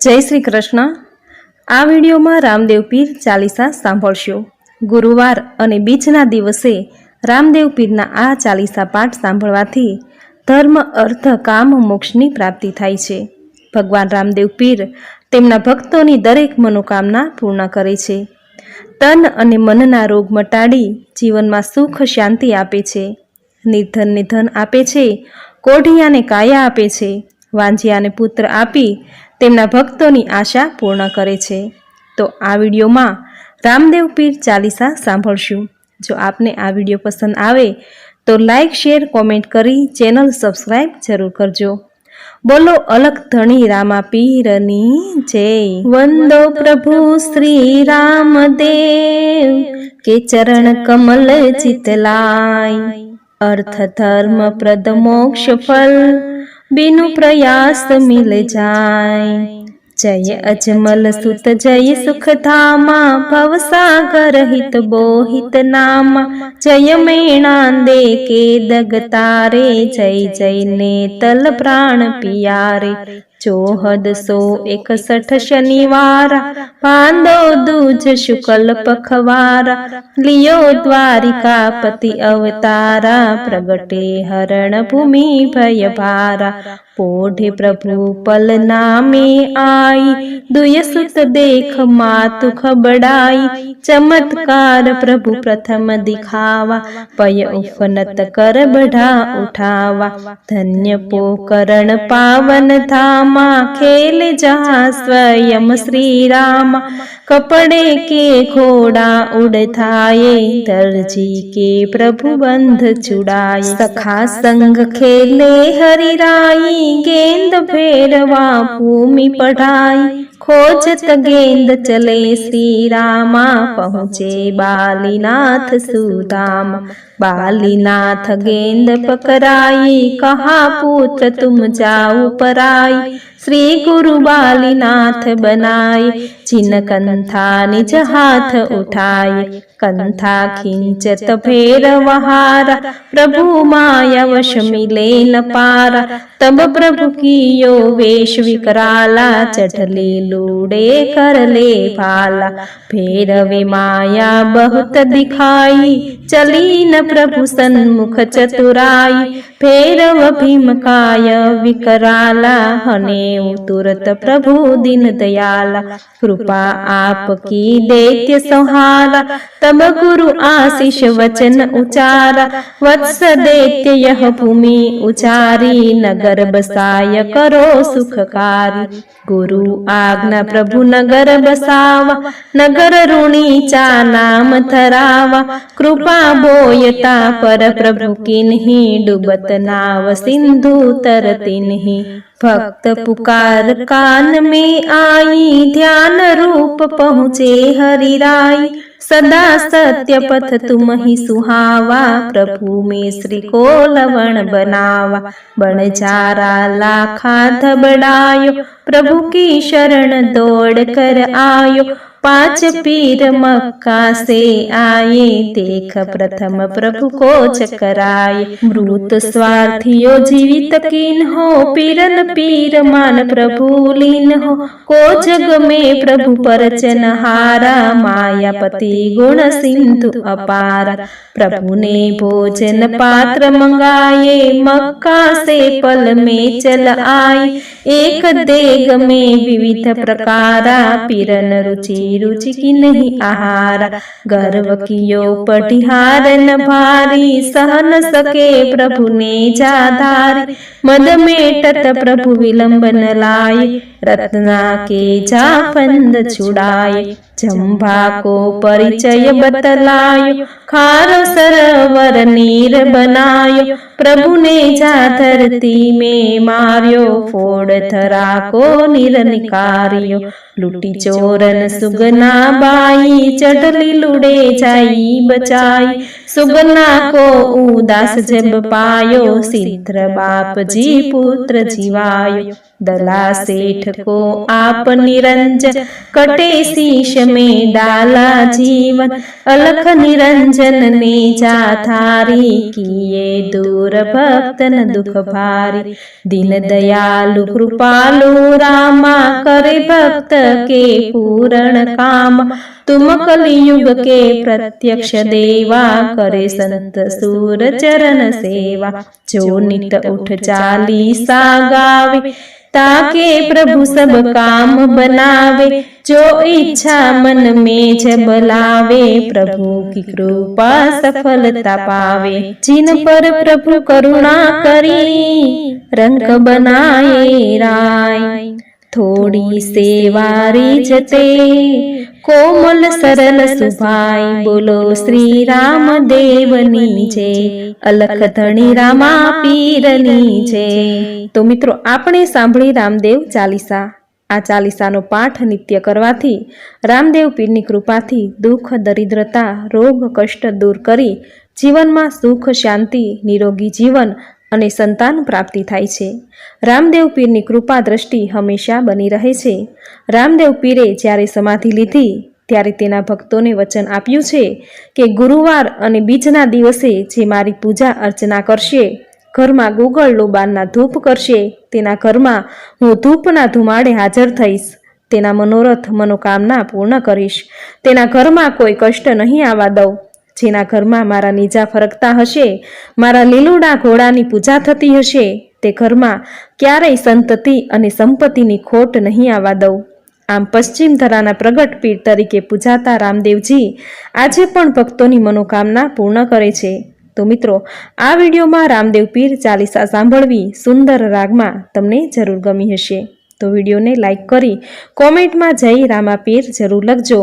જય શ્રી કૃષ્ણ. આ વિડીયોમાં રામદેવ પીર ચાલીસા સાંભળશો. ગુરુવાર અને બીજના દિવસે રામદેવ પીરના આ ચાલીસા પાઠ સાંભળવાથી ધર્મ, અર્થ, કામ, મોક્ષની પ્રાપ્તિ થાય છે. ભગવાન રામદેવ પીર તેમના ભક્તોની દરેક મનોકામના પૂર્ણ કરે છે. તન અને મનના રોગ મટાડી જીવનમાં સુખ, શાંતિ આપે છે. નિર્ધનને ધન આપે છે. કોઢિયાને કાયા આપે છે. વાંજિયાને પુત્ર આપી તેમના ભક્તોની આશા પૂર્ણ કરે છે. તો આ વિડીયોમાં રામદેવ પીર ચાલીસા સાંભળશું. જો આપને આ વીડિયો પસંદ આવે, તો લાઈક, શેર, કોમેન્ટ કરી ચેનલ સબસ્ક્રાઈબ જરૂર કરજો. બોલો અલગ ધણી રામા પીરની જય. વંદો પ્રભુ શ્રી રામદેવ, કે ચરણ કમલ ચિતલાય અર્થ ધર્મ પ્રદ મોક્ષ ફલ બિनु પ્રયાસ મિલ જાય. જય અજમલ સુત જય સુખધામા ભવસાગર હિત બોહિત નામા. જય મેણાંદે કે દગતારે જય જય ને તલ પ્રાણ પિયારે. ચોહદ સો એકસઠ શનિવાર, પાંદો દૂજ શુકલ પખવારા, લિયો દ્વારિકા પતિ અવતારા, પ્રગટે હરણ ભૂમિ ભય ભારા પોઢે પ્રભુ પલ નામે આઈ દુયસુત દેખ માતુ ખબડાઈ. ચમત્કાર પ્રભુ પ્રથમ દિખાવા, પય ઉફનત કર બઢા ઉઠાવા. ધન્ય પોકરણ પાવન ધામા रामा खेल जा स्वयं श्री राम कपड़े के घोड़ा उड़थाए, दर्जी के प्रभु बंध चुड़ाए। सखा संग खेले हरिराई गेंद फेरवा भूमि पढ़ाई। खोजत गेंद चले श्री रामा पहुँचे बालीनाथ सुदाम। बालीनाथ गेंद पकड़ाई, कहा पुत्र तुम जाओ पराई। श्री गुरु बालीनाथ बनाए जिन कंथा निज हाथ उठाए कंथा खींचत फेर वहारा प्रभु माया वश मिले न पारा तब प्रभु की यो वेश विकराला चढ़ले लूड़े कर भाला फेरवे माया बहुत दिखाई चली न प्रभु सन्मुख चतुराई फेरव भीमकाय विकराला हने તુરત પ્રભુ દિન દયાલા કૃપા આપકી દૈત્ય સંહારા તબ ગુરુ આશીષ વચન ઉચારા વત્સ દૈત્ય યહ ભૂમિ ઉચારી નગર બસાય કરો સુખકારી ગુરુ આજ્ઞા પ્રભુ નગર બસાવા નગર ઋણી ચા નામ ધરાવા કૃપા બોયતા પર પ્રભુ કિન્હી ડૂબત નાવ સિંધુ તરતી નહીં भक्त पुकार कान में आई ध्यान रूप पहुँचे हरिराई सदा सत्य पथ तुम ही सुहावा प्रभु में श्री को लवण बनावा। बण चारा लाखा धबड़ायो प्रभु की शरण दौड़ कर आयो पांच पीर मक्का से आए देख प्रथम प्रभु को चकराए मृत स्वार्थियो जीवित किन हो पीरन पीर मान प्रभु लीन हो को जग में प्रभु परचन हारा मायापति गुण सिंधु अपारा प्रभु ने भोजन पात्र मंगाए मक्का से पल में चल आई एक देग में विविध प्रकारा पीरन रुचि રુચિકી નહીં આહાર ગર્વ કિયો પટિહારન ભારી સહન સકે પ્રભુને જાધારી મદ મેટત પ્રભુ વિલંબન લાય રત્ના કે જાપંદ છુડાય જંભાકો પરિચય બતલાયો ખારો સરવર નીર બનાયો પ્રભુને જા ધરતી મે માર્યો ફોડ થરાકો નીર નિકાર્યો લૂટી ચોરન સુગના બાઈ ચડલી લુડે જાઈ બચાઈ સુગના કો ઉદાસ જબ પાયો સિદ્ધ બાપજી પુત્ર જીવાયો દલા શેઠ કો આપ નિરંજન કટે શીશ મે ડાલા જીવન અલખ નિરંજન ને જા થારી કિયે દૂર ભક્તન દુખ ભારી દિન દયાલુ કૃપાલુ રામા કરે ભક્ત કે પૂરણ કામ તુમ કલિયુગ કે પ્રત્યક્ષ દેવા કરે સંત સુર ચરણ સેવા જો નિત ઉઠ ચાલીસા ગાવે તાકે પ્રભુ સબ કામ બનાવે જો ઈચ્છા મન મેં જ બલાવે પ્રભુ કી કૃપા સફળતા પાવે જીન પર પ્રભુ કરુણા કરી રંગ બનાય રાય થોડી સેવારી જતે કોમલ સરલ સુભાઈ બોલો શ્રી રામ દેવની છે અલખ ધણી રામા પીરની છે તો મિત્રો આપણે સાંભળી રામદેવ ચાલીસા. આ ચાલીસાનો પાઠ નિત્ય કરવાથી, રામદેવ પીરની કૃપાથી દુઃખ, દરિદ્રતા, રોગ, કષ્ટ દૂર કરી જીવનમાં સુખ, શાંતિ, નિરોગી જીવન અને સંતાન પ્રાપ્તિ થાય છે. રામદેવ પીરની કૃપા દ્રષ્ટિ હંમેશા બની રહે છે. રામદેવ પીરે જ્યારે સમાધિ લીધી, ત્યારે તેના ભક્તોને વચન આપ્યું છે કે ગુરુવાર અને બીજના દિવસે જે મારી પૂજા અર્ચના કરશે, ઘરમાં ગોગળ લોબાનના ધૂપ કરશે, તેના ઘરમાં હું ધૂપના ધુમાડે હાજર થઈશ, તેના મનોરથ મનોકામના પૂર્ણ કરીશ, તેના ઘરમાં કોઈ કષ્ટ નહીં આવવા દઉં જેના ઘરમાં મારા નીજા ફરકતા હશે, મારા લીલુડા ઘોડાની પૂજા થતી હશે, તે ઘરમાં ક્યારેય સંતતિ અને સંપત્તિની ખોટ નહીં આવવા દઉં. આમ પશ્ચિમ ધરાના પ્રગટ પીર તરીકે પૂજાતા રામદેવજી આજે પણ ભક્તોની મનોકામના પૂર્ણ કરે છે. તો મિત્રો, આ વિડીયોમાં રામદેવ પીર ચાલીસા સાંભળવી સુંદર રાગમાં તમને જરૂર ગમી હશે. તો વિડીયોને લાઇક કરી કોમેન્ટમાં જય રામા પીર જરૂર લખજો.